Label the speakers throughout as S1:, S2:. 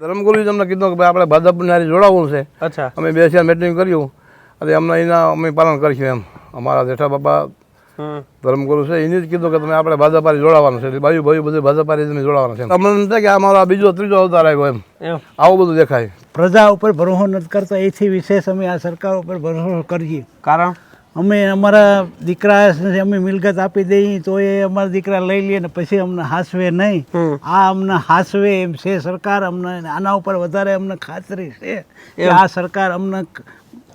S1: ધર્મગુરુએ તમને કીધું કે ભાઈ આપણે ભાજપની હારે જોડાવવું છે.
S2: અચ્છા.
S1: અમે બે ચાર મિટિંગ કર્યું. અને અમને એના અમે પાલન કરીશું એમ. અમારા જેઠા બાપા ધર્મગુરુ છે એને જ કીધું કે તમે આપણે ભાજપ હારે જોડાવાનું છે. એટલે બાજુ બાજુ બધું ભાજપ હારે તમે જોડાવાનું છે અમને એમ થાય કે અમારો આ બીજો ત્રીજો અવતાર આવ્યો એમ.
S2: એમ.
S1: આવું બધું દેખાય.
S3: પ્રજા ઉપર ભરોસો નથી કરતા. એથી વિશેષ અમે આ સરકાર ઉપર ભરોસો કરીએ.
S2: કારણ?
S3: અમે અમારા દીકરા અમે મિલકત આપી દઈએ તો એ અમારા દીકરા લઈ લે ને પછી અમને હાસવે નહીં. આ અમને હાસવે એમ છે સરકાર અમને આના ઉપર વધારે અમને ખાતરી છે કે આ સરકાર અમને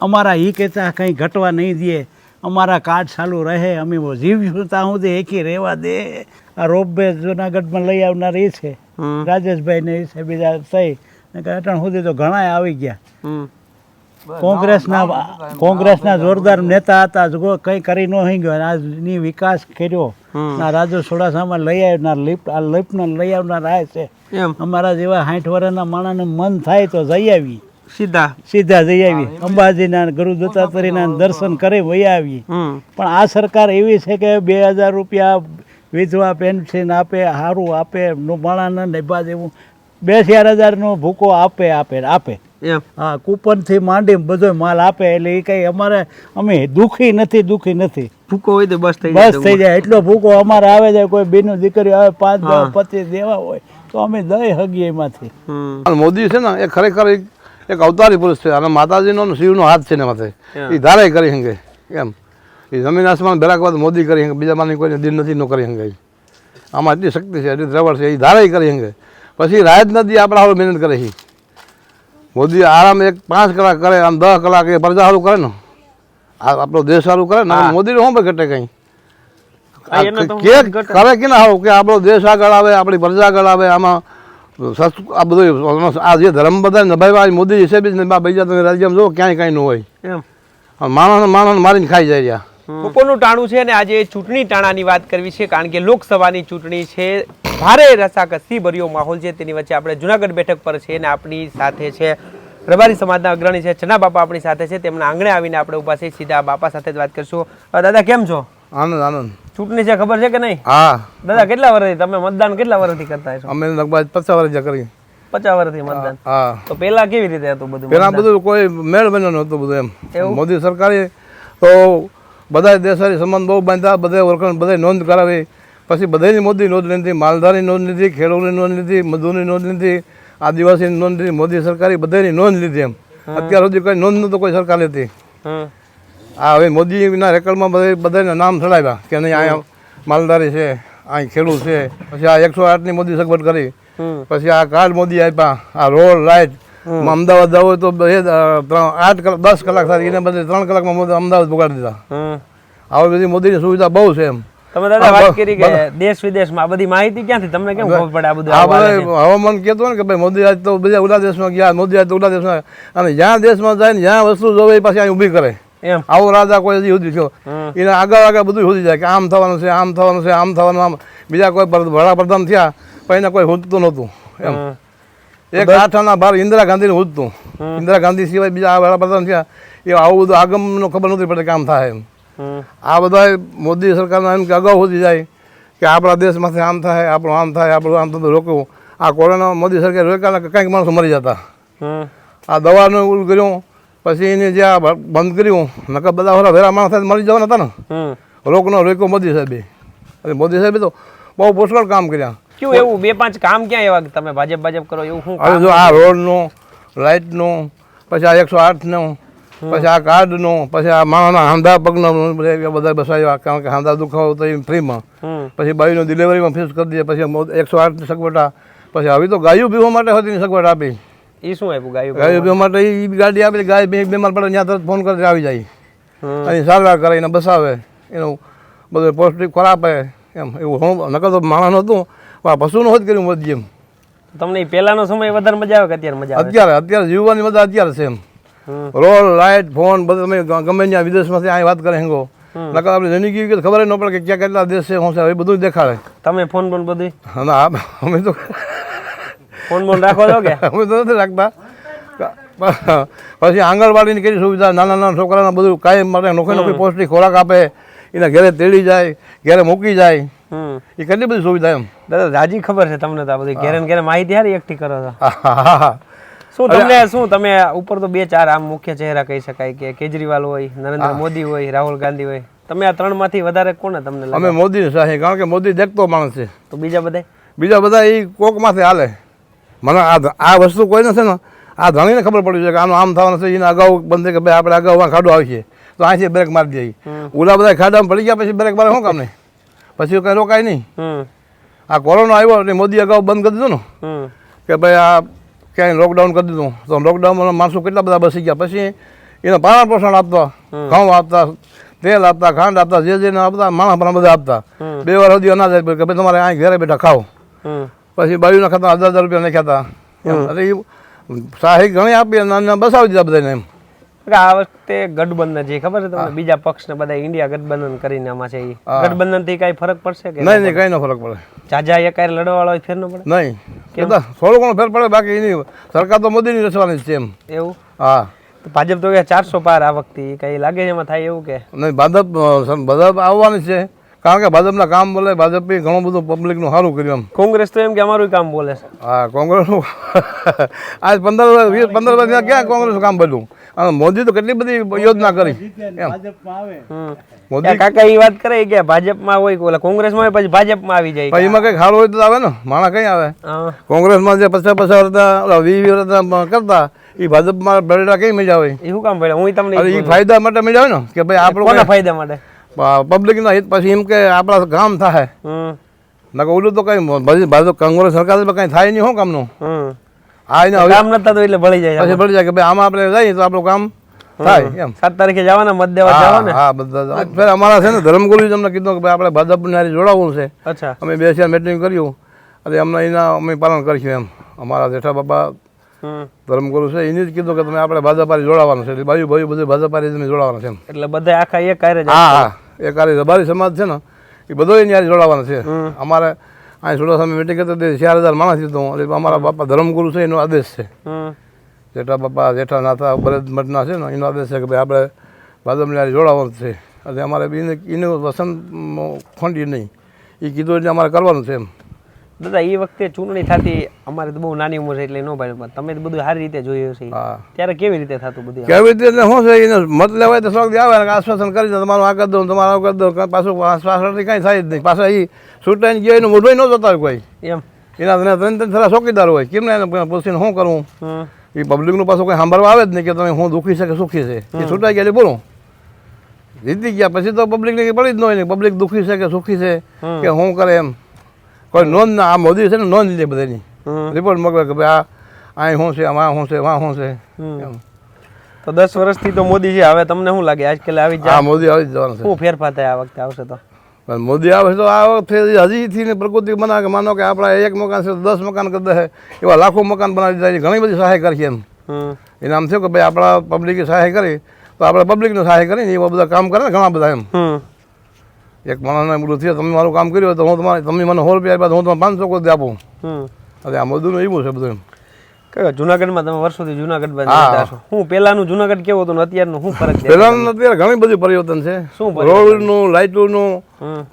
S3: અમારા હી કહેતા કંઈ ઘટવા નહીં દે. અમારા કાર્ડ ચાલુ રહે અમે જીવશું ત્યાં સુધી એકી રહેવા દે. આ રોપવે જુનાગઢમાં લઈ આવનાર એ છે. રાજેશભાઈ ને એ છે બીજા થઈ અટાણ સુધી તો ઘણા આવી ગયા. કોંગ્રેસના કોંગ્રેસના જોરદાર નેતા હતા જો કંઈ કરી ન હોઈ ગયો આજની વિકાસ કર્યો. ના રાજુ સોડાસામાં લઈ આવનાર લિફ્ટ આ લિફ્ટને લઈ આવનાર આ છે. અમારા જેવા સાઠ વર્ષના માણસને મન થાય તો જઈ આવી.
S2: સીધા.
S3: સીધા જઈ આવી. અંબાજીના ગુરુ દત્તાત્રેયના દર્શન કરી વહી આવી. પણ આ સરકાર એવી છે કે બે હજાર રૂપિયા વિધવા પેન્શન આપે સારું આપે માણાને નિભા દેવું. બે ચાર હજારનો ભૂકો આપે આપે આપે. હા કૂપનથી માંડી બધો માલ આપે એટલે એ કંઈ અમારે અમે દુઃખી નથી દુઃખી નથી.
S2: ભૂકો હોય તો બસ થઈ
S3: બસ થઈ જાય. એટલો ભૂકો અમારે આવે છે કોઈ બેનું દીકરી આવે પાંચ પચીસ દેવા હોય તો અમે દઈ હગીએ એમાંથી.
S1: અને મોદી છે ને એ ખરેખર એક એક અવતારી પુરુષ છે. અને માતાજીનો શિવનો હાથ છે ને માથે એ ધારે કરી શકે એમ. એ જમીન આસમાન ભેરાક વાત મોદી કરી શકે બીજા માની કોઈને દિન નથી ન કરી શકે આમાં એટલી શક્તિ છે એટલી દ્રવળ છે એ ધારે કરી શકે પછી રાહત નદી આપણા હવે મહેનત કરે છે. મોદી આરામ એક પાંચ કલાક કરે આમ દસ કલાક એ પ્રજા સારું કરે ને. આ આપણો દેશ સારું કરે ને
S2: હા.
S1: મોદી શું ઘટે કંઈ? કે કરે કે ના કે આપણો દેશ આગળ આવે આપણી પ્રજા આગળ આવે આમાં સસ્તું આ બધું આ જે ધર્મ બધા નભાઈવા મોદી હિસાબે જ ને બા બીજા તમે રાજ્યમાં જો ક્યાંય કાંઈ ન હોય.
S2: એમ.
S1: માણસ માણસ મારીને ખાઈ જાય રહ્યા.
S2: બપોરનું ટાણું છે અને આજે ચૂંટણી ટાણાની વાત કરવી છે કારણ કે લોકસભાની ચૂંટણી છે. ભારે રસાકસી ભર્યો માહોલ છે. તેની વચ્ચે આપણે જુનાગઢ બેઠક પર છે અને આપણી સાથે છે રબારી સમાજના અગ્રણી છે ચના બાપા આપણી સાથે છે. તેમના આંગણે આવીને આપણે ઊભા છે સીધા બાપા સાથે જ વાત કરશું. દાદા કેમ છો?
S1: આનંદ આનંદ.
S2: ચૂંટણી છે ખબર છે કે નહીં?
S1: હા.
S2: દાદા કેટલા વર્ષથી તમે મતદાન કેટલા વર્ષથી કરતા છો?
S1: અમે લગભગ પચાસ વર્ષ જ્યાં કરી
S2: પચાસ વર્ષથી મતદાન.
S1: હા
S2: તો પેલા કેવી રીતે હતું બધું
S1: પેલા બધું કોઈ મેળ બન્યો નહોતું બધું એમ? મોદી સરકારે તો બધા દેશારી સંબંધ બહુ બાંધ્યા બધે ઓળખાણ બધે નોંધ કરાવી. પછી બધાની મોદી નોંધ લીધી માલધારી નોંધ લીધી ખેડૂતની નોંધ લીધી મજૂરની નોંધ લીધી આદિવાસીની નોંધ લીધી મોદી સરકારે બધાની નોંધ લીધી એમ. અત્યાર સુધી કોઈ નોંધ નહોતો કોઈ સરકાર લેતી આ હવે મોદીના રેકર્ડમાં બધા બધાના નામ ચડાવ્યા કે નહીં અહીંયા માલધારી છે અહીં ખેડૂત છે. પછી આ એકસો આઠની મોદી સગવડ કરી. પછી આ કાર્ડ મોદી આપ્યા આ રોડ લાઇટ અમદાવાદ જવું હોય તો બે આઠ કલાક દસ કલાક થાય એને બદલે ત્રણ કલાકમાં અમદાવાદ પગાડી દીધા.
S2: હમ
S1: આવી બધી મોદીની સુવિધા બહુ છે એમ.
S2: તમે દાદા વાત કરી કે દેશ વિદેશમાં બધી માહિતી ક્યાંથી? તમને કેમ ખબર પડે આ બધું
S1: આ? બધા હવામાન કહેતો ને કે ભાઈ મોદી આજ તો બીજા ઉલા દેશમાં ગયા મોદી આજ તો ઉલા દેશમાં માં અને જ્યાં દેશમાં જાય ને જ્યાં વસ્તુ જોવે એ પાછી અહીં ઊભી કરે.
S2: એમ.
S1: આવો રાજા કોઈ હજી સુધી થયો. એને આગળ આગળ બધું સુધી જાય કે આમ થવાનું છે આમ થવાનું છે આમ થવાનું આમ. બીજા કોઈ વડાપ્રધાન થયા પણ એને કોઈ હોતું નહોતું. એમ. એક આઠાના બાર ઇન્દિરા ગાંધીને હુંચતું ઇન્દિરા ગાંધી સિવાય બીજા આ વડાપ્રધાન થયા એ આવું બધું આગમનો ખબર નથી પડતી કામ થાય એમ. આ બધા મોદી સરકારના એમ કે અગાઉ સુધી જાય કે આપણા દેશમાંથી આમ થાય આપણું આમ થાય આપણું આમ થતું રોકવું. આ કોરોના મોદી સરકારે રોક્યા ને કંઈક માણસો મરી જતા. આ દવાનું ઓલું કર્યું પછી એને જે આ બંધ કર્યું નકર બધા હોરા વેરા માણસ થાય મરી જવાના હતા ને. રોકનો રોક્યો મોદી સાહેબે. અને મોદી સાહેબે તો બહુ પુષ્કળ કામ કર્યા.
S2: કેવું એવું? બે પાંચ કામ ક્યાં એવા કે તમે ભાજપ ભાજપ કરો એવું શું
S1: હવે જો આ રોડનું લાઇટનું પછી આ એકસો આઠનું પછી આ કાર્ડનું પછી આ માણસના હાંધા પગનું બધા બસાવ્યા કારણ કે હાંધા દુખાવો તો ફ્રીમાં. પછી બાઈનું ડિલિવરીમાં ફિક્સ કરી દે પછી એકસો આઠની સગવડ પછી હવે તો ગાયું પીવા માટે હતી સગવડ આપી.
S2: એ શું આપ્યું ગાયું
S1: ગાયું પીવા માટે? એ ગાડી આપી ગાય બે બીમાર પડે ત્યાં તરત ફોન કરી આવી જાય. અને સારવાર કરે એને બસાવે. એનું બધું પૌષ્ટિક ખોરાક આપે એમ એવું હું નકર તો માણસ નહોતું. આ પશુનું હોત કર્યું મોદી જેમ
S2: તમને પહેલાનો સમય વધારે મજા આવે કે અત્યારે મજા આવે?
S1: અત્યારે અત્યારે જીવવાની મજા અત્યારે છે એમ. રોલ લાઇટ ફોન બધું તમે ગમે ત્યાં વિદેશમાંથી અહીં વાત કરે હેંગો. નકર આપણે જિંદગી કે ખબર ન પડે કે ક્યાં કેટલા દેશ છે શું છે એ બધું દેખાડે.
S2: તમે ફોન બોન બધું
S1: ના અમે તો
S2: ફોન બોન રાખો છો કે?
S1: અમે તો નથી રાખતા. પછી આંગણવાડીની કેટલી સુવિધા નાના નાના છોકરાના બધું કાયમ માટે નોખી નોખી પૌષ્ટિક ખોરાક આપે. એના ઘરે તેડી જાય ઘરે મૂકી જાય. એ કેટલી બધી સુવિધા એમ?
S2: દાદા રાજી ખબર છે તમને તો આ બધી ઘેરે ઘેરે માહિતી હારી એકઠી કરો છો શું તમને શું તમે ઉપર તો બે ચાર આમ મુખ્ય ચહેરા કહી શકાય કે કેજરીવાલ હોય નરેન્દ્ર મોદી હોય રાહુલ ગાંધી હોય. તમે આ ત્રણમાંથી વધારે કોને તમને
S1: અમે મોદી સાહેબ કારણ કે મોદી દેખતો માણસ છે.
S2: તો બીજા બધા
S1: બીજા બધા એ કોકમાંથી હાલે. મને આ આ વસ્તુ કોઈને છે ને આ ધણીને ખબર પડી છે કે આનું આમ થવાનું છે એને અગાઉ બંધ કે ભાઈ આપણે અગાઉ ખાડો આવશે તો અહીંથી બ્રેક મારી દઈએ ઓલા બધા ખાડામાં પડી ગયા પછી બ્રેક મારે શું કામ નહીં? પછી કંઈ રોકાય નહીં આ કોરોના આવ્યો એટલે મોદી અગાઉ બંધ કરી દીધું ને. કે ભાઈ આ ક્યાંય લોકડાઉન કરી દીધું. તો લોકડાઉનમાં માણસો કેટલા બધા બસી ગયા. પછી એને પાલન પોષણ આપતા ઘઉં આપતા તેલ આપતા ખાંડ આપતા જે જેને આપતા માણસ પણ બધા આપતા. બે વાર સુધી અનાજ આપ્યું કે ભાઈ તમારે અહીં ઘરે બેઠા ખાઓ. પછી બાયુના ખાતા હજાર હજાર રૂપિયા નાખ્યા હતા. અરે એ સહાય ઘણી આપી અને બસાવી દીધા બધાને એમ.
S2: કે આ વખતે ગઠબંધન છે ખબર છે તમને? બીજા પક્ષ ને બધા ઇન્ડિયા ગઠબંધન કરીને આમાં છે ગઠબંધનથી કઈ ફરક પડશે કે
S1: નહીં નહીં? કઈ નો ફરક પડે.
S2: જાજા એકારે લડવા વાળો ફેર ન પડે?
S1: નહીં. બધા થોડો ઘણો ફેર પડે બાકી એની સરકાર તો મોદીની રચવાની છે એમ.
S2: એવું?
S1: હા.
S2: ભાજપ તો કે ચારસો પાર આ વખતે કઈ લાગે છે એમાં થાય એવું કે?
S1: નહીં ભાજપ ભાજપ આવવાની છે. કારણ કે ભાજપના કામ બોલે ભાજપે ઘણું બધું પબ્લિકનું સારું કર્યું એમ.
S2: કોંગ્રેસ તો એમ કે અમારું કામ બોલે છે.
S1: હા કોંગ્રેસનું આજ પંદર વીસ પંદર વર્ષ ક્યાં કોંગ્રેસનું કામ અને મોદી તો કેટલી બધી યોજના કરી. મોદી
S2: કાકા એ વાત કરે કે ભાજપમાં હોય કે ઓલા કોંગ્રેસમાં હોય પછી ભાજપમાં આવી જાય.
S1: પછી એમાં કઈ ખાલ હોય તો આવે ને. માણા કઈ આવે? કોંગ્રેસમાં જે પચાસ પચાસ વર્ષના ઓલા વીસ કરતા એ ભાજપમાં બેઠા કઈ મજા આવે
S2: એ શું કામ પડે હું તમને
S1: એ ફાયદા માટે મજા આવે ને? કે ભાઈ
S2: આપણો કોના ફાયદા માટે?
S1: પબ્લિકના હિત પછી એમ કે આપણા કામ થાય. નકર ઓલું તો કઈ ભાજપ કોંગ્રેસ સરકાર કઈ થાય નહીં શું કામનું. આ એને હવે
S2: કામ નતા તો એટલે ભળી જાય
S1: પછી જાય કે ભાઈ આમાં આપણે જઈએ તો આપણું કામ થાય એમ.
S2: સાત તારીખે જવાના મત દેવા
S1: હા હા બધા ફેર અમારા છે ને ધર્મગુરુ તમને કીધું કે ભાઈ આપણે ભાજપની હારે જોડાવવું છે.
S2: અચ્છા.
S1: અમે બે ચાર મિટિંગ કર્યું. અને અમને એના અમે પાલન કરીશું એમ. અમારા જેઠા બાબા ધર્મગુરુ છે એને જ કીધું કે તમે આપણે ભાજપ જોડાવાનું છે. એટલે ભાઈ ભાઈ બધું ભાજપ હારે તમે જોડાવાનું છે
S2: એટલે બધા આખા એક કાર્ય
S1: હા હા. એ કાર્ય રબારી સમાજ છે ને એ બધો એની જોડાવાનો છે. અમારે અહીં સુડાસામે મિટિંગ કરતા તે ચાર હજાર માણસ જીતો એટલે અમારા બાપા ધર્મગુરુ છે એનો આદેશ છે. જેઠા બાપા જેઠા નાથા બરદ મઠના છે ને એનો આદેશ છે કે ભાઈ આપણે હારે જોડાવાનું છે. એટલે અમારે એને એનું વસંત ખોંડી નહીં. એ કીધું એટલે અમારે કરવાનું છે એમ.
S2: દાદા એ વખતે ચૂંટણી થતી અમારે તો બહુ નાની ઉંમર છે એટલે ન ભાઈ પણ તમે તો બધું સારી રીતે જોયું છે ત્યારે કેવી રીતે થતું બધું?
S1: કેવી રીતે એટલે શું છે એનો મત લેવાય તો શોખ આવે ને આશ્વાસન કરી દો તમારું આ કરી દો તમારું આ કરી દો પાછું આશ્વાસનથી કાંઈ થાય જ નહીં. પાછા એ છૂટાઈ ગયો એનું મોઢું ન જોતા હોય કોઈ.
S2: એમ.
S1: એના ત્રણ ત્રણ થરા ચોકીદાર હોય. કેમ ને એને પૂછીને શું કરવું એ પબ્લિકનું પાછું કંઈ સાંભળવા આવે જ નહીં કે તમે હું દુઃખી છે કે સુખી છે. એ છૂટાઈ ગયા બોલું. જીતી ગયા પછી તો પબ્લિકને પડી જ ન હોય ને. પબ્લિક દુઃખી છે કે સુખી છે કે શું કરે એમ. કોઈ નોંધ ના આ મોદી છે ને નોંધ લે બધાની. રિપોર્ટ મોકલે કે ભાઈ આ અહીં શું છે આમાં શું છે વાં શું છે.
S2: તો દસ વર્ષથી તો મોદી છે હવે તમને શું લાગે? આજકાલ આવી જાય
S1: મોદી આવી જવાનું છે.
S2: શું ફેરફાર થાય આ વખતે આવશે તો?
S1: મોદી આવે તો આ વખતે હજીથી ને પ્રકૃતિ બનાવે કે માનો કે આપણા એક મકાન છે દસ મકાન કરી દે એવા લાખો મકાન બનાવી દીધા ઘણી બધી સહાય કરી છે એમ. એને આમ થયું કે ભાઈ આપણા પબ્લિકે સહાય કરી તો આપણે પબ્લિકને સહાય કરીને એવા બધા કામ કરે ને ઘણા બધા એમ. એક માણસને બોલું થયું તમે મારું કામ કર્યું તો હું તમારે તમે મને સો રૂપિયા આપ્યા હું તમને પાંચસો કોઈ આપું. અરે આ મોદીનું એવું છે બધું એમ.
S2: કયો જુનાગઢમાં તમે વર્ષોથી જુનાગઢમાં છો. હું પેલાનું જુનાગઢ કેવું હતું ને અત્યારનું શું ફરક છે?
S1: પહેલાંનું અત્યારે ઘણી બધી પરિવર્તન છે.
S2: શું?
S1: રોડનું લાઇટોનું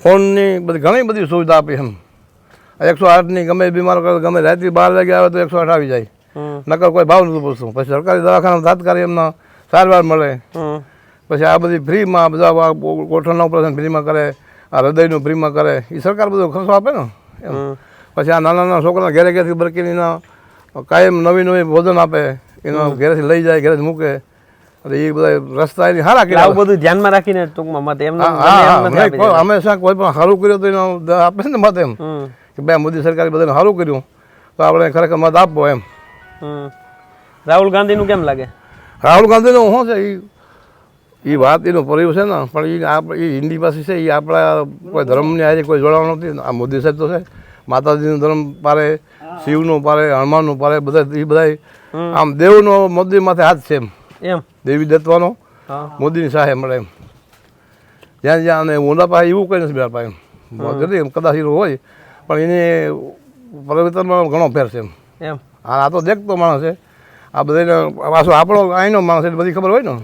S1: ફોનની બધી ઘણી બધી સુવિધા આપી એમ. એકસો આઠની ગમે બીમાર કરે ગમે રાત્રિ બાર વાગ્યા આવે તો એકસો આઠ આવી જાય. નકર કોઈ ભાવ નથી પૂછતું. પછી સરકારી દવાખાના તાત્કાલિક એમના સારવાર મળે. પછી આ બધી ફ્રીમાં બધા આ ગોઠણના ઓપરેશન ફ્રીમાં કરે આ હૃદયનું ફ્રીમાં કરે. એ સરકાર બધો ખર્ચો આપે ને એમ. પછી આ નાના નાના છોકરા ઘેરે ઘેરથી બરકીનીના કાયમ નવી નવી ભોજન આપે એનો ઘેરેથી લઈ જાય ઘેરેથી મૂકે. એટલે એ બધા રસ્તા એની
S2: આવું
S1: કર્યા
S2: બધું ધ્યાનમાં રાખીને ટૂંકમાં મત એમ
S1: હંમેશા કોઈ પણ સારું કર્યું તો એનો આપે છે ને મત એમ. કે ભાઈ મોદી સરકારે બધાને સારું કર્યું તો આપણે ખરેખર મત આપવો એમ.
S2: રાહુલ ગાંધીનું કેમ લાગે?
S1: રાહુલ ગાંધીનું શું છે એ એ વાત એનું પરિવ છે ને પણ એ આપણે એ હિન્દી પાસે છે એ આપણા કોઈ ધર્મની આજે કોઈ જોડાવાનું નથી. આ મોદી સાહેબ તો છે માતાજીનું ધર્મ પારે શિવનું પારે હનુમાનનું પારે બધા એ બધા આમ દેવનો મોદી માથે હાથ છે એમ.
S2: એમ?
S1: દેવી
S2: દત્વાનો
S1: મોદીની સહાય મળે એમ. જ્યાં જ્યાં અને ઊંડા પાસે એવું કંઈ નથી બેઠા એમ. મોદી એમ કદાચ હોય પણ એને પરિવર્તનમાં ઘણો ફેર છે એમ.
S2: એમ.
S1: આ આ તો દેખતો માણસ છે. આ બધાને પાછો આપણો અહીંનો માણસ એટલે બધી ખબર હોય ને?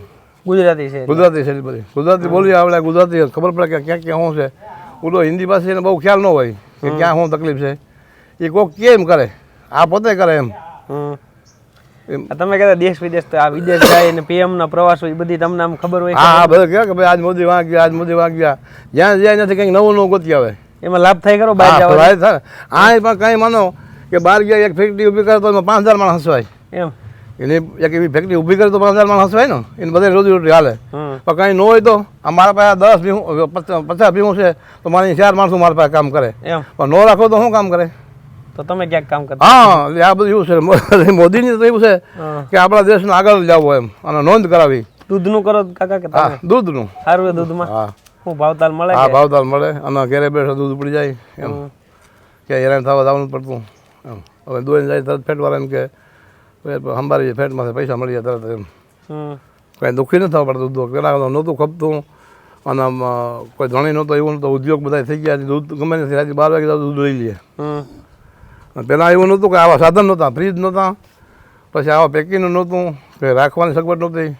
S2: ગુજરાતી છે
S1: ગુજરાતી છે બધી. ગુજરાતી બોલી આવડે ગુજરાતી ખબર પડે કે ક્યાં ક્યાં શું છે. ઉડો હિન્દી પાસે એને બહુ ખ્યાલ ન હોય કે ક્યાં શું તકલીફ છે. એ કોક કેમ કરે? આ પોતે કરે એમ.
S2: તમે કહેતા દેશ વિદેશ તો આ વિદેશ જાય ને પીએમ ના પ્રવાસો એ બધી તમને આમ ખબર હોય
S1: હા હા બધા કહે કે ભાઈ આજ મોદી વાં ગયા આજ મોદી વાં ગયા જ્યાં જ્યાં નથી કંઈક નવું નવું ગોતી આવે.
S2: એમાં લાભ થાય ખરો બહાર
S1: હા,
S2: જવા
S1: થાય. આ પણ કંઈ માનો કે બહાર ગયા એક ફેક્ટરી ઊભી કરે તો પાંચ હજાર માણસ હસવાય.
S2: એમ.
S1: એની એક એવી ફેક્ટરી ઊભી કરે તો પાંચ હજાર માણસ હોય ને એને બધા રોજી રોટી હાલે. પણ કંઈ ન હોય તો મારા પાસે દસ ભીહું પચાસ ભીહું છે તો મારી ચાર માણસો મારા પાસે કામ કરે. પણ ન રાખો તો શું કામ કરે?
S2: તો તમે ક્યાંક કામ કરતા?
S1: હા આ બધું એવું છે. મોદીની તો એવું છે
S2: હા.
S1: કે આપણા દેશને આગળ લાવવો એમ અને નોંધ કરાવી.
S2: દૂધનું કરો કાકા કે
S1: હા દૂધનું.
S2: સારું દૂધમાં?
S1: હા.
S2: શું ભાવતાલ મળે
S1: હા ભાવતાલ મળે અને ઘેરે બેઠા દૂધ ઉપડી જાય એમ. કે હેરાન થવા જવાનું પડતું એમ. હવે દોઈને જાય તરત ફેટવાળા એમ કે સંભાળી જાય ફેટમાંથી પૈસા મળી જાય તરત એમ કંઈ દુઃખી ન થવા પડતું દૂધ પહેલાં તો નહોતું ખપતું અને કોઈ ધણી નહોતો એવું નહોતો ઉદ્યોગ બધા થઈ ગયા દૂધ ગમે નથી રાતે બાર વાગે દૂધ લઈ લઈએ પહેલાં એવું નહોતું કે આવા સાધન નહોતા ફ્રીજ નહોતા પછી આવા પેકિંગનું નહોતું કે રાખવાની સગવડ નહોતી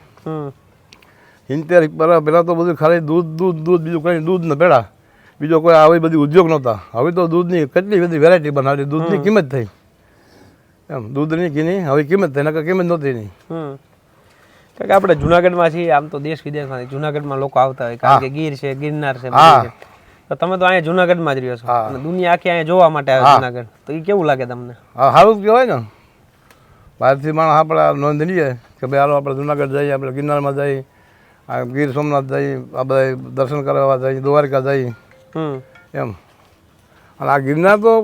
S1: ઇન્તેર પહેલાં તો બધું ખાલી દૂધ દૂધ દૂધ બીજું કંઈ દૂધ ને પેડા બીજો કોઈ આવી બધી ઉદ્યોગ નહોતા હવે તો દૂધની કેટલી બધી વેરાયટી બનાવી દૂધની કિંમત થઈ એમ દૂધની ઘીની હવે કિંમત થઈ નકર કિંમત નહોતી નહીં
S2: હમ. કારણ કે આપણે જુનાગઢમાં છીએ આમ તો દેશ વિદેશમાં જુનાગઢમાં લોકો આવતા હોય કારણ કે ગીર છે ગિરનાર છે. તો તમે તો અહીંયા જુનાગઢમાં જ રહ્યો છો. અને દુનિયા આખી અહીંયા જોવા માટે આવે જુનાગઢ. તો એ કેવું લાગે તમને?
S1: હા સારું કહેવાય ને. બહારથી માણસ આપણે નોંધ લઈએ કે ભાઈ હાલો આપણે જુનાગઢ જઈએ આપણે ગિરનારમાં જઈએ આ ગીર સોમનાથ જઈએ આ બધા દર્શન કરવા જઈએ દ્વારકા જઈએ.
S2: હમ.
S1: એમ. અને આ ગિરનાર તો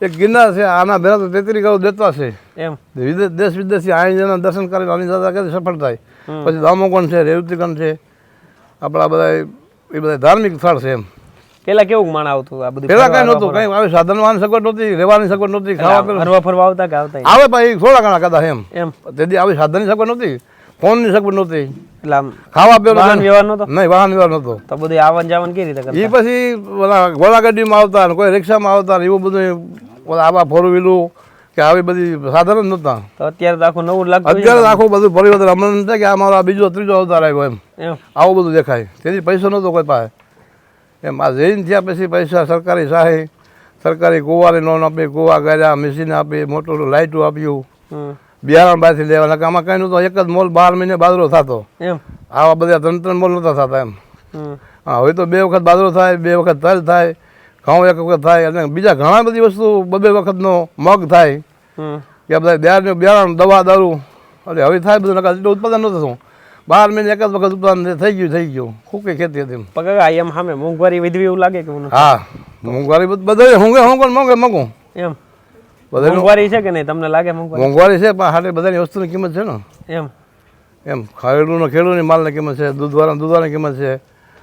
S1: એક ગિરનાર છે આના ભેરા તો તેત્રી કરોડ દેતા છે.
S2: એમ?
S1: વિદેશ દેશ વિદેશથી અહીં જેના દર્શન કરીને આની દાદા કરી સફળ થાય. પછી દામોકણ છે રેવતીકણ છે આપણા બધા એ બધા ધાર્મિક સ્થળ છે એમ.
S2: પેલા કેવું માણ આવતું આ બધું
S1: પેલા કઈ નહોતું કઈ આવી સાધન વાહન સગવડ નહોતી રહેવાની સગવડ નહોતી ખાવા
S2: ફરવા ફરવા આવતા કે આવતા
S1: આવે ભાઈ થોડા ઘણા કદા એમ.
S2: એમ?
S1: તેથી આવી સાધનની સગવડ નહોતી. ફોનની સગવડ નહોતી.
S2: એટલે આમ
S1: ખાવા
S2: વાહન
S1: પીવાનું
S2: વ્યવહાર નહોતો?
S1: નહીં વાહન વ્યવહાર નહોતો.
S2: તો બધું આવન જાવન કેવી રીતે કરતા?
S1: એ પછી ઓલા ઘોડાગાડીમાં આવતા ને કોઈ રિક્ષામાં આવતા એવું બધું ઓલા આવા ફોર વ્હીલું કે આવી બધી સાધન જ નહોતા.
S2: તો અત્યારે તો આખું નવું લાગતું
S1: અત્યારે આખું બધું પરિવર્તન. હમણાં નથી કે આ મારો બીજો ત્રીજો અવતાર આવ્યો એમ. આવું બધું દેખાય. તેથી પૈસો નહોતો કોઈ પાસે. એમ આ જૈન થયા પછી પૈસા સરકારી સહાય સરકારી કુવાની લોન આપી કુવા કર્યા મશીન આપી મોટું લાઇટું આપ્યું. બિયારણ બહારથી લેવાના આમાં કાંઈ તો એક જ મોલ બાર મહિને બાજરો થતો.
S2: એમ?
S1: આવા બધા ત્રણ ત્રણ મોલ નહોતા થતા એમ. હા હવે તો બે વખત બાજરો થાય બે વખત તલ થાય ઘઉં એક વખત થાય અને બીજા ઘણા બધી વસ્તુ બબે વખતનો મગ થાય. કે બધા બિયારણ બિયારણ દવા દારૂ અરે હવે થાય બધું નકા એટલું ઉત્પાદન નહોતું થતું. બાર મહિને એક જ વખત ઉત્પાદન થઈ ગયું થઈ ગયું. ખૂકી ખેતી હતી
S2: પણ એમ સામે મોંઘવારી વધવી એવું લાગે કે
S1: હા મોંઘવારી બધું હું હુંગે મોંઘે મગું
S2: એમ. મોંઘવારી છે કે નહીં? તમને લાગે મોંઘવારી?
S1: છે પણ હાટે બધાની વસ્તુની કિંમત છે ને.
S2: એમ.
S1: એમ ખેડૂતનો ખેડૂતની માલની કિંમત છે દૂધવાળા દૂધવાળાની કિંમત છે.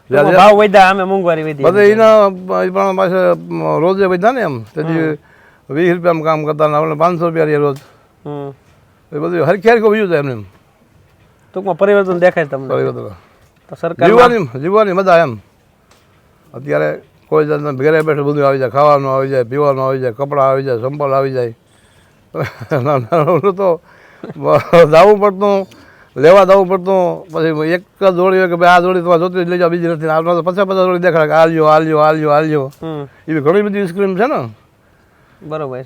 S2: ભાવ વધ્યા અમે મોંઘવારી વધી
S1: બધે એના પણ પાસે રોજે વધ્યા ને એમ. તેથી વીસ રૂપિયામાં કામ કરતા ને આપણે પાંચસો રૂપિયા રહીએ રોજ. એ બધું હરખી હરખું બીજું છે એમને
S2: ટૂંકમાં પરિવર્તન દેખાય તમને.
S1: પરિવર્તન.
S2: તો સરકાર
S1: જીવવાની જીવવાની મજા એમ. અત્યારે કોઈ જાતના ઘરે બેઠું બધું આવી જાય ખાવાનું આવી જાય પીવાનું આવી જાય કપડાં આવી જાય સંપલ આવી જાય. નાનું તો દાવું પડતું લેવા જવું પડતું. પછી એક જ જોડી કે ભાઈ આ જોડી તમારે જોતી લઈ જાઓ બીજી નથી. આ તો પચાસ પચાસ જોડી દેખાડે કે આલ્યો આલ્યો આલ્યો આલ્યો
S2: હમ.
S1: એવી ઘણી બધી સ્ક્રીમ છે ને.
S2: બરોબર.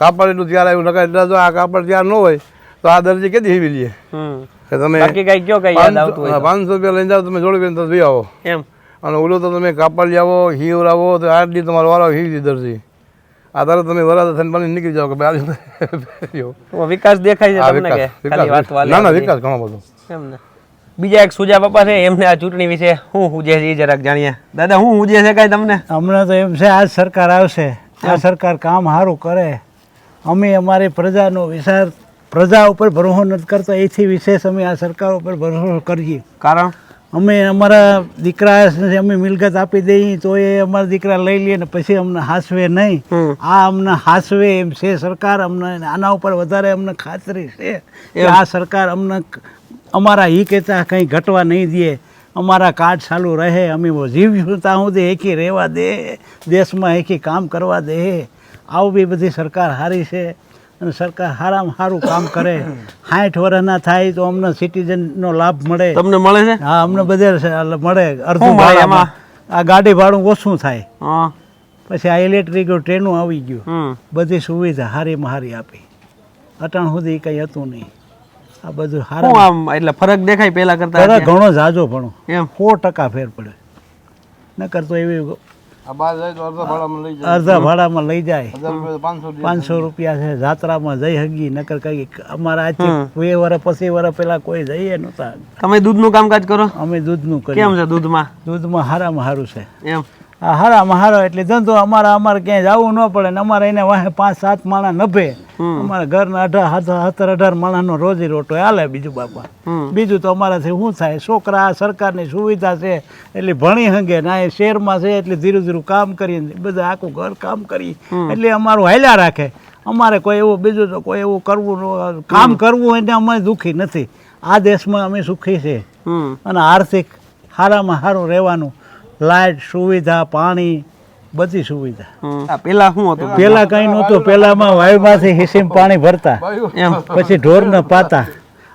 S1: કાપડ એટલું ત્યારે આવ્યું નકા એટલે જો આ કાપડ ત્યાં ન હોય તો આ દરજી કેદી હેવી લઈએ તમે? પાંચસો રૂપિયા લઈને જાઓ તમે જોડી બેન તો લઈ આવો.
S2: એમ.
S1: અને ઓલો તો તમે કાપડ લઈ આવો હીવર તો આઠ દી તમારો વાળો હીવી દીધરથી આ તારે તમે વરાદ થઈને બની નીકળી જાઓ કે ભાઈ આ પહેર્યો.
S2: ટૂંકમાં વિકાસ દેખાય છે તમને કે ખાલી વાત
S1: ના ના વિકાસ ઘણો બધો.
S2: એમને બીજા એક સુજા પપ્પા છે એમને આ ચૂંટણી વિશે શું હુજે છે એ જરાક જાણીએ. દાદા શું હુજે છે કાંઈ તમને?
S3: હમણાં તો એમ છે આ સરકાર આવશે. આ સરકાર કામ સારું કરે. અમે અમારી પ્રજાનો વિચાર પ્રજા ઉપર ભરોસો નથી કરતો એથી વિશેષ અમે આ સરકાર ઉપર ભરોસો કરીએ.
S2: કારણ?
S3: અમે અમારા દીકરા અમે મિલકત આપી દઈએ તો એ અમારા દીકરા લઈ લે ને પછી અમને હાસવે નહીં. આ અમને હાસવે એમ છે સરકાર અમને આના ઉપર વધારે અમને ખાતરી છે કે આ સરકાર અમને અમારા હિ કહેતા કંઈ ઘટવા નહીં દે અમારા કાર્ડ ચાલુ રહે અમે જીવશું ત્યાં સુધી એકી રહેવા દે દેશમાં એકી કામ કરવા દે. આવું બી બધી સરકાર સારી છે. અને સરકાર સારામાં સારું કામ કરે. સાઠ વર્ષના થાય તો અમને સિટીઝનનો લાભ મળે.
S2: તમને મળે છે?
S3: હા અમને બધે મળે. અડધું. આ ગાડી ભાડું ઓછું થાય.
S2: હા.
S3: પછી આ ઇલેક્ટ્રિક ટ્રેનો આવી ગયું. બધી સુવિધા હારીમાં હારી આપી. અટાણ સુધી કંઈ હતું નહીં. આ બધું સારું
S2: આમ એટલે ફરક દેખાય પહેલા કરતા?
S3: ઘણો જાજો ભણો
S2: એમ?
S3: સો ટકા ફેર પડે. નકર તો એવી
S1: અડધા ભાડામાં લઈ જાય.
S3: અડધા ભાડામાં લઈ જાય.
S1: હજાર રૂપિયા પાંચસો
S3: રૂપિયા છે જાત્રામાં જઈ હગી નકર કઈ અમારા આજથી બે વર્ષ પછી વર્ષ પેલા કોઈ જઈએ નહોતા.
S2: તમે દૂધનું કામકાજ કરો?
S3: અમે દૂધનું કરીએ.
S2: કેમ છે દૂધમાં?
S3: દૂધમાં હારામાં હારું છે.
S2: એમ.
S3: હારામાં હારો એટલે ધંધો અમારા અમારે ક્યાંય જવું ન પડે ને અમારે એને વાહે પાંચ સાત માણા નભે. અમારા ઘરના અઢાર સત્તર અઢાર માણાનો રોજી રોટો હાલે બીજું બાપા. બીજું તો અમારાથી શું થાય? છોકરા સરકારની સુવિધા છે એટલે ભણી હંગે ના એ શહેરમાં છે એટલે ધીરું ધીરું કામ કરી બધા આખું ઘર કામ કરી. એટલે અમારું હાલ્યા રાખે. અમારે કોઈ એવું બીજું તો કોઈ એવું કરવું ન- કામ કરવું એને અમે દુઃખી નથી. આ દેશમાં અમે સુખી છે. અને આર્થિક સારામાં સારું રહેવાનું. લાઇટ સુવિધા પાણી બધી સુવિધા.
S2: પેલા શું હતું?
S3: પેલા કઈ નહોતું. પેલામાં વાયુમાંથી હિસીમ પાણી ભરતા.
S2: એમ.
S3: પછી ઢોરને પાતા.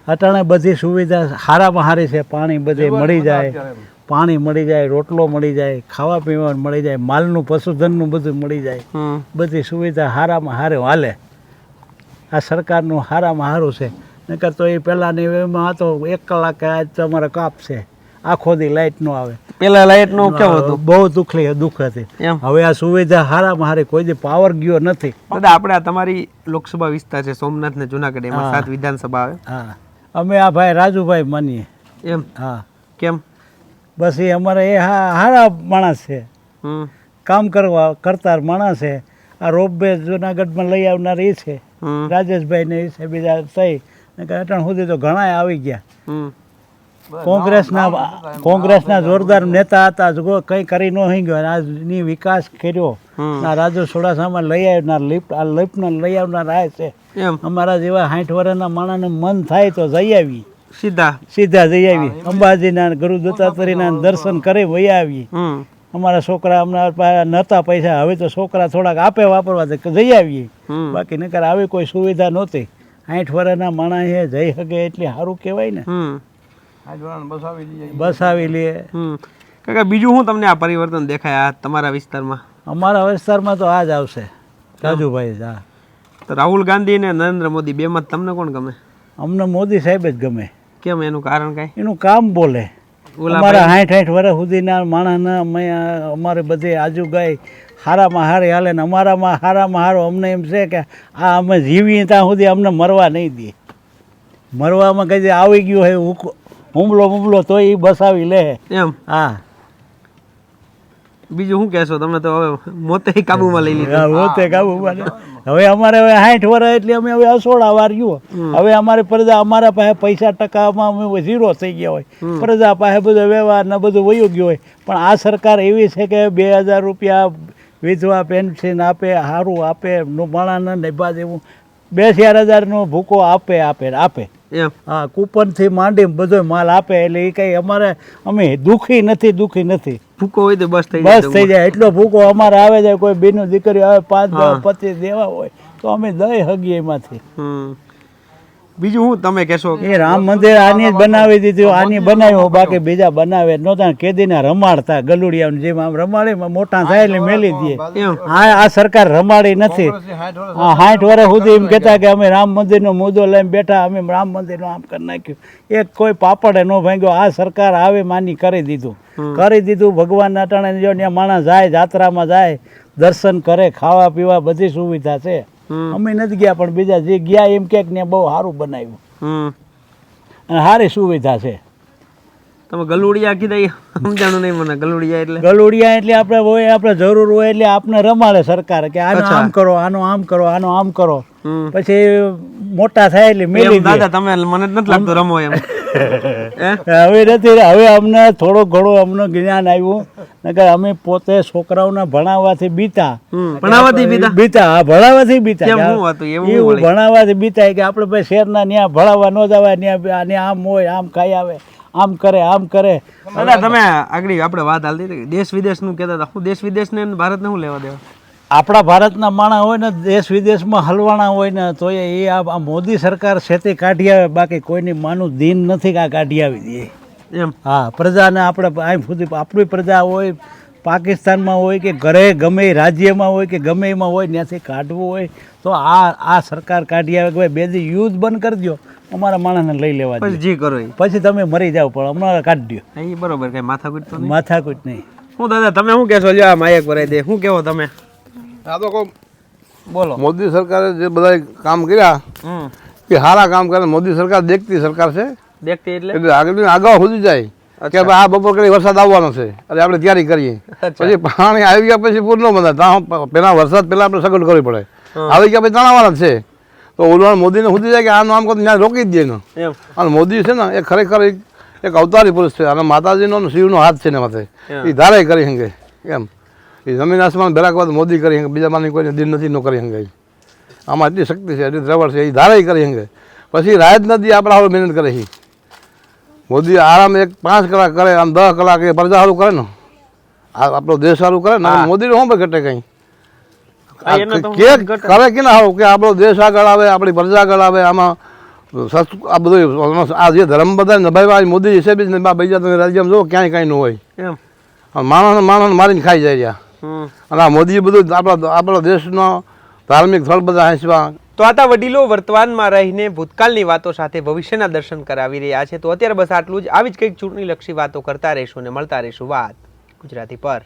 S3: અટાણે બધી સુવિધા સારામાં સારી છે. પાણી બધે મળી જાય. પાણી મળી જાય રોટલો મળી જાય ખાવા પીવાનું મળી જાય માલનું પશુધનનું બધું મળી જાય. બધી સુવિધા સારામાં હારે હાલે. આ સરકારનું સારામાં સારું છે. નકર તો એ પહેલાંની એમાં હતો એક કલાકે આજ તમારે કાપ છે. આખો દી લાઇટ ન આવે.
S2: પેલા લાઈટનું કેવું હતું?
S3: બહુ દુઃખલી દુઃખ હતી.
S2: એમ.
S3: હવે આ સુવિધા હારા હારે કોઈ જે પાવર ગયો નથી.
S2: દાદા આપણે આ તમારી લોકસભા વિસ્તાર છે સોમનાથ ને જુનાગઢ એમાં સાત વિધાનસભા આવે.
S3: હા. અમે આ ભાઈ રાજુભાઈ માનીએ.
S2: એમ?
S3: હા.
S2: કેમ?
S3: બસ એ અમારે એ હા સારા માણસ છે. કામ કરવા કરતા માણસ છે. આ રોપવે જુનાગઢમાં લઈ આવનાર એ છે. રાજેશભાઈ ને એ છે બીજા થઈ અટાણ સુધી તો ઘણા આવી ગયા. કોંગ્રેસના કોંગ્રેસના જોરદાર નેતા હતા જો કંઈ કરી ન હઈ ગયો આજની વિકાસ કર્યો. ના રાજુ સોડાસામાં લઈ આવનાર લિફ્ટ આ લિફ્ટને લઈ આવનાર આ છે. અમારા જેવા સાઠ વર્ષના માણસને મન થાય તો જઈ આવી.
S2: સીધા.
S3: સીધા જઈ આવી. અંબાજીના ગુરુ દત્તાત્રેયના દર્શન કરી વહી આવી. અમારા છોકરા પાસે નહોતા પૈસા હવે તો છોકરા થોડાક આપે વાપરવા જઈ આવીએ બાકી નકર આવી કોઈ સુવિધા નહોતી. સાઠ વર્ષના માણસે જઈ શકે એટલે સારું કહેવાય ને.
S2: હમ. લઈએ કાકા બીજું શું તમને આ પરિવર્તન દેખાય આ તમારા વિસ્તારમાં?
S3: અમારા વિસ્તારમાં તો આ જ આવશે. રાજુભાઈ જ હા.
S2: તો રાહુલ ગાંધી ને નરેન્દ્ર મોદી બેમાં તમને કોણ ગમે?
S3: અમને મોદી સાહેબ જ ગમે.
S2: કેમ એનું કારણ કાંઈ?
S3: એનું કામ બોલે. અમારા સાઠ સાઠ વર્ષ સુધીના માણસના અમે અમારે બધે આજુ ગાય હારામાં હારી હાલે ને અમારામાં હારામાં હારો. અમને એમ છે કે આ અમે જીવીએ ત્યાં સુધી અમને મરવા નહીં દે. મરવામાં કઈ આવી ગયું હોય હુમલો હુમલો તો એ બસાવી લે.
S2: એમ?
S3: હા.
S2: બીજું શું કહેશો? તમે તો હવે મોતે કાબુમાં લઈ લીધું.
S3: હા, કાબુમાં. હવે અમારે હવે સાઠ વર્ષ એટલે અમે હવે અસોડા વાર્યું હવે અમારે પ્રજા અમારા પાસે પૈસા ટકામાં અમે ઝીરો થઈ ગયા હોય. પ્રજા પાસે બધો વ્યવહાર ને બધું વયું ગયું હોય. પણ આ સરકાર એવી છે કે બે હજાર રૂપિયા વિધવા પેન્શન આપે સારું આપે નો માણાને નિભા જેવું. બે ચાર હજારનો ભૂકો આપે આપે આપે.
S2: એમ.
S3: હા કૂપનથી માંડી બધો માલ આપે એટલે એ કંઈ અમારે અમે દુઃખી નથી દુઃખી નથી.
S2: ભૂકો હોય તો બસ થઈ
S3: બસ થઈ જાય. એટલો ભૂકો અમારે આવે છે કોઈ બેનો દીકરી આવે પાંચ પચીસ દેવા હોય તો અમે દઈ હગીએ એમાંથી.
S2: બીજું હું તમે કહેશો
S3: એ રામ મંદિર આની જ બનાવી દીધું આની બનાવ્યું બાકી બીજા બનાવે નહોતા. કેદીને રમાડતા ગલુડિયા જેમ આમ રમાડે મોટા થાય એટલે મેલી દે
S2: હા
S3: આ આ સરકાર રમાડી નથી. હા સાઠ વર્ષ સુધી એમ કહેતા કે અમે રામ મંદિરનો મુદ્દો લઈને બેઠા અમે રામ મંદિરનું આમ કરી નાખ્યું. એક કોઈ પાપડે ન ભાંગ્યો આ સરકાર આવે માની કરી દીધું. કરી દીધું ભગવાનના અટાણે જો ત્યાં માણસ જાય જાત્રામાં જાય દર્શન કરે ખાવા પીવા બધી સુવિધા છે. અમે નથી ગયા પણ બીજા જે ગયા એમ કે ને બહુ સારું બનાવ્યું. અને સારી સુવિધા છે.
S2: તમે ગલુડિયા કીધા સમજાણું નહીં મને ગલુડિયા એટલે.
S3: ગલુડિયા એટલે આપણે હોય આપણે જરૂર હોય એટલે આપણે રમાડે સરકાર કે આનો આમ કરો આનો આમ કરો આનો આમ કરો. પછી મોટા થાય એટલે મેલી
S2: દાદા તમે મને નથી લાગતું રમો એમ.
S3: હવે નથી હવે અમને થોડો ઘણું અમને જ્ઞાન આવ્યું. નકર અમે પોતે છોકરાઓને ભણાવવાથી બીતા.
S2: ભણાવવાથી બીતા?
S3: બીતા હા ભણાવવાથી બીતા.
S2: એવું
S3: ભણાવવાથી બીતા કે આપણે ભાઈ શહેરના ન્યા ભણાવવા ન જવાય ન્યા આમ હોય આમ ખાઈ આવે. આમ કરે આમ કરે.
S2: દાદા તમે આગળ આપણે વાત હાલતી હતી દેશ વિદેશનું કહેતા હતા. હું દેશ વિદેશને ભારતને શું લેવા દેવા?
S3: આપણા ભારતના માણસ હોય ને દેશ વિદેશમાં હલવાણા હોય ને તો એ આ મોદી સરકાર છેતી કાઢી આવે બાકી કોઈની માનું દિન નથી કે આ કાઢી આવી દે.
S2: એમ?
S3: હા પ્રજાને આપણે અહીં સુધી આપણી પ્રજા હોય પાકિસ્તાનમાં હોય કે ઘરે ગમે રાજ્યમાં હોય કે ગમે એમાં હોય ત્યાંથી કાઢવું હોય તો આ આ સરકાર કાઢી આવે કે ભાઈ બે દી યુદ્ધ બંધ કરી દો અમારા માણસને લઈ લેવા દો
S2: પછી જે કરો
S3: પછી તમે મરી જાવ પણ અમારે કાઢી દો
S2: એ બરોબર કઈ માથાકૂટ તો નહીં?
S3: માથાકૂટ નહીં.
S2: હું દાદા તમે શું કહેશો? જો આ માયક ભરાઈ દે. શું કહેવો તમે?
S1: આ તો કહું
S2: બોલો.
S1: મોદી સરકારે જે બધા કામ કર્યા
S2: હમ.
S1: કે સારા કામ કરે. મોદી સરકાર દેખતી સરકાર છે.
S2: દેખતી એટલે?
S1: એટલે આગળ આગળ સુધી જાય. કે આ બપોર કરી વરસાદ આવવાનો છે. એટલે આપણે તૈયારી કરીએ. પછી પાણી આવી ગયા પછી પૂર ન બંધાય ત્યાં પેલા વરસાદ પહેલાં આપણે સગવડ કરવી પડે. આવી ગયા પછી તણાવવાના છે. તો ઓલવાણ મોદીને સુધી જાય કે આનું આમ કરતો ત્યાં રોકી જ દે ને
S2: એમ.
S1: અને મોદી છે ને એ ખરેખર એક એક અવતારી પુરુષ છે. અને માતાજીનો શિવનો હાથ છે ને માથે એ ધારે કરી શકે એમ. એ જમીન આસમાન ભેરાક વાત મોદી કરી શકે બીજા માની કોઈને દિન નથી ન કરી શકે આમાં એટલી શક્તિ છે એટલી દ્રવળ છે એ ધારે કરી શકે પછી રાહત નદી આપણા હવે મહેનત કરે છે મોદી આરામ એક પાંચ કલાક કરે આમ દસ કલાક એ પ્રજા સારું કરે ને. આ આપણો દેશ સારું કરે ને.
S2: મોદીને
S1: મોદી શું ઘટે કઈ? કે. કરે કે ના કે આપણો દેશ આગળ આવે આપણી પ્રજા આગળ આવે આમાં આ બધું આ જે ધર્મ બધા નભાઈ મોદી છે બી બીજા તમે રાજ્યમાં જો ક્યાંય કાંઈ ન હોય.
S2: એમ
S1: માણસ માણસ મારીને ખાઈ જાય રહ્યા. અને આ મોદી બધું આપણા આપણા દેશનો ધાર્મિક સ્થળ બધા હેંચવા
S2: તો આતા વડીલો વર્તમાનમાં રહીને ભૂતકાળની વાતો સાથે ભવિષ્યના દર્શન કરાવી રહ્યા છે. તો અત્યારે બસ આટલું જ. આવી જ કંઈક ચૂંટણી લક્ષી વાતો કરતા રહીશું અને મળતા રહીશું વાત ગુજરાતી પર.